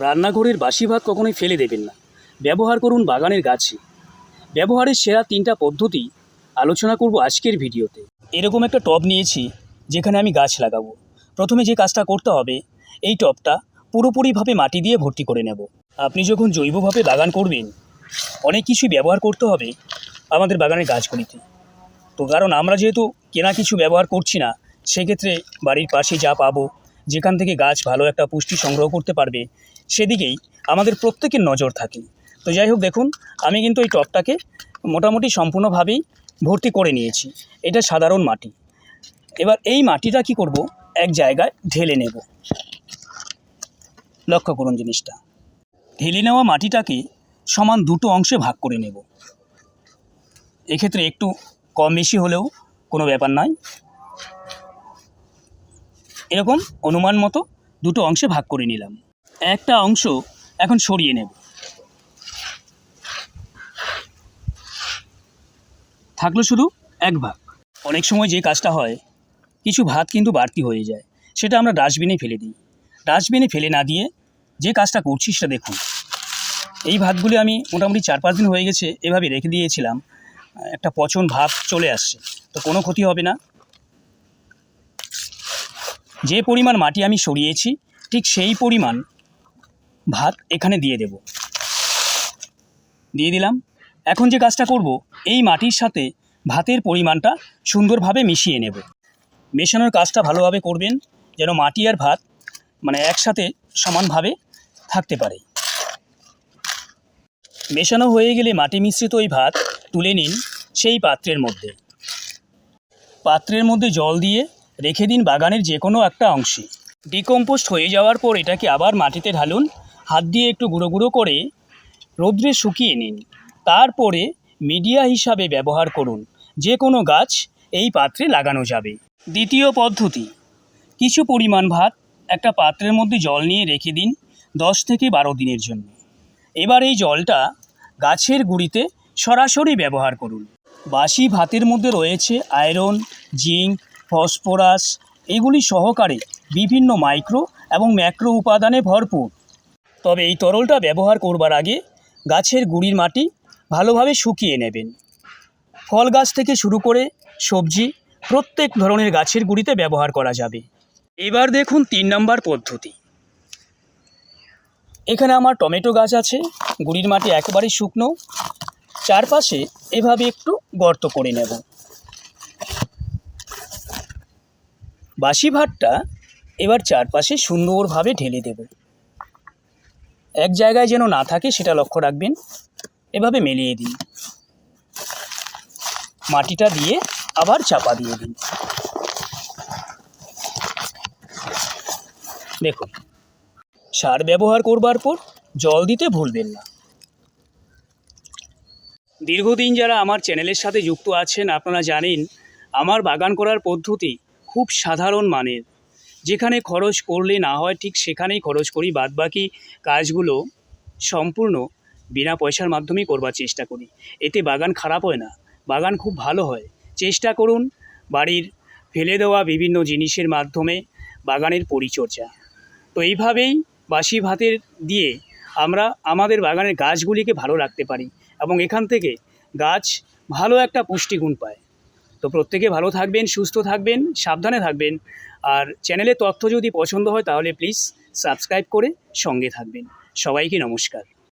রান্নাঘরের বাসি ভাত কখনোই ফেলে দেবেন না। ব্যবহার করুন বাগানের গাছে। ব্যবহারের সেরা তিনটা পদ্ধতি আলোচনা করব আজকের ভিডিওতে। এরকম একটা টব নিয়েছি, যেখানে আমি গাছ লাগাবো। প্রথমে যে কাজটা করতে হবে, এই টবটা পুরোপুরিভাবে মাটি দিয়ে ভর্তি করে নেব। আপনি যখন জৈবভাবে বাগান করবেন, অনেক কিছুই ব্যবহার করতে হবে আমাদের বাগানের গাছগুলিতে। তো কারণ আমরা যেহেতু কেনা কিছু ব্যবহার করছি না, সেক্ষেত্রে বাড়ির পাশে যা পাবো যেখান থেকে গাছ ভালো একটা পুষ্টি সংগ্রহ করতে পারবে, সেদিকেই আমাদের প্রত্যেকের নজর থাকে। তো যাই হোক দেখুন, আমি কিন্তু এই টবটাকে মোটামুটি সম্পূর্ণভাবেই ভর্তি করে নিয়েছি। এটা সাধারণ মাটি। এবার এই মাটিটা কি করব? এক জায়গায় ঢেলে নেব। লক্ষ্য করুন জিনিসটা। ঢেলে নেওয়া মাটিটাকে সমান দুটো অংশে ভাগ করে নেব। এক্ষেত্রে একটু কম বেশি হলেও কোনো ব্যাপার নয়। এরকম অনুমান মতো দুটো অংশে ভাগ করে নিলাম। একটা অংশ এখন সরিয়ে নেব। থাকল শুধু এক ভাগ। অনেক সময় যে কাজটা হয়, কিছু ভাত কিন্তু বাড়তি হয়ে যায়, সেটা আমরা ডাস্টবিনে ফেলে দিই। ডাস্টবিনে ফেলে না দিয়ে যে কাজটা করছি সেটা দেখুন। এই ভাতগুলি আমি মোটামুটি চার পাঁচ দিন হয়ে গেছে, এভাবে রেখে দিয়েছিলাম। একটা পচন ভাব চলে আসছে, তো কোনো ক্ষতি হবে না। যে পরিমাণ মাটি আমি সরিয়েছি, ঠিক সেই পরিমাণ ভাত এখানে দিয়ে দেব। দিয়ে দিলাম। এখন যে কাজটা করব, এই মাটির সাথে ভাতের পরিমাণটা সুন্দরভাবে মিশিয়ে নেব। মেশানোর কাজটা ভালোভাবে করবেন, যেন মাটি আর ভাত মানে একসাথে সমানভাবে থাকতে পারে। মেশানো হয়ে গেলে মাটি মিশ্রিত ওই ভাত তুলে নিন সেই পাত্রের মধ্যে। পাত্রের মধ্যে জল দিয়ে রেখে দিন বাগানের যে কোনো একটা অংশে। ডিকম্পোস্ট হয়ে যাওয়ার পর এটাকে আবার মাটিতে ঢালুন। হাত দিয়ে একটু গুঁড়ো গুঁড়ো করে রোদ্রে শুকিয়ে নিন। তারপরে মিডিয়া হিসাবে ব্যবহার করুন। যে কোনো গাছ এই পাত্রে লাগানো যাবে। দ্বিতীয় পদ্ধতি, কিছু পরিমাণ ভাত একটা পাত্রের মধ্যে জল নিয়ে রেখে দিন দশ থেকে বারো দিনের জন্য। এবার এই জলটা গাছের গুঁড়িতে সরাসরি ব্যবহার করুন। বাসি ভাতের মধ্যে রয়েছে আয়রন, জিঙ্ক ফসফরাস, এগুলি সহকারে বিভিন্ন মাইক্রো এবং ম্যাক্রো উপাদানে ভরপুর। তবে এই তরলটা ব্যবহার করবার আগে গাছের গুঁড়ির মাটি ভালোভাবে শুকিয়ে নেবেন। ফল গাছ থেকে শুরু করে সবজি প্রত্যেক ধরনের গাছের গুঁড়িতে ব্যবহার করা যাবে। এবার দেখুন তিন নম্বর পদ্ধতি। এখানে আমার টমেটো গাছ আছে, গুঁড়ির মাটি একেবারে শুকনো। চারপাশে এভাবে একটু গর্ত করে নেব। বাসি ভাতটা এবার চারপাশে সুন্দরভাবে ঢেলে দেব। এক জায়গায় যেন না থাকে সেটা লক্ষ্য রাখবেন। এভাবে মেলিয়ে দিন। মাটিটা দিয়ে আবার চাপা দিয়ে দিন। দেখুন, সার ব্যবহার করবার পর জল দিতে ভুলবেন না। দীর্ঘদিন যারা আমার চ্যানেলের সাথে যুক্ত আছেন, আপনারা জানেন, আমার বাগান করার পদ্ধতি খুব সাধারণ মানের। যেখানে খরচ করলে না হয়, ঠিক সেখানেই খরচ করি। বাদবাকি কাজগুলো সম্পূর্ণ বিনা পয়সার মাধ্যমেই করবার চেষ্টা করি। এতে বাগান খারাপ হয় না। বাগান খুব ভালো হয়। চেষ্টা করুন বাড়ির ফেলে দেওয়া বিভিন্ন জিনিসের মাধ্যমে বাগানের পরিচর্যা। তো এইভাবেই বাসি ভাতের দিয়ে আমরা আমাদের বাগানের গাছগুলিকে ভালো রাখতে পারি এবং এখান থেকে গাছ ভালো একটা পুষ্টিগুণ পায়। তো প্রত্যেকে ভালো থাকবেন, সুস্থ থাকবেন, সাবধানে থাকবেন। আর চ্যানেলে তথ্য যদি পছন্দ হয় তাহলে প্লিজ সাবস্ক্রাইব করে সঙ্গে থাকবেন। সবাইকে নমস্কার।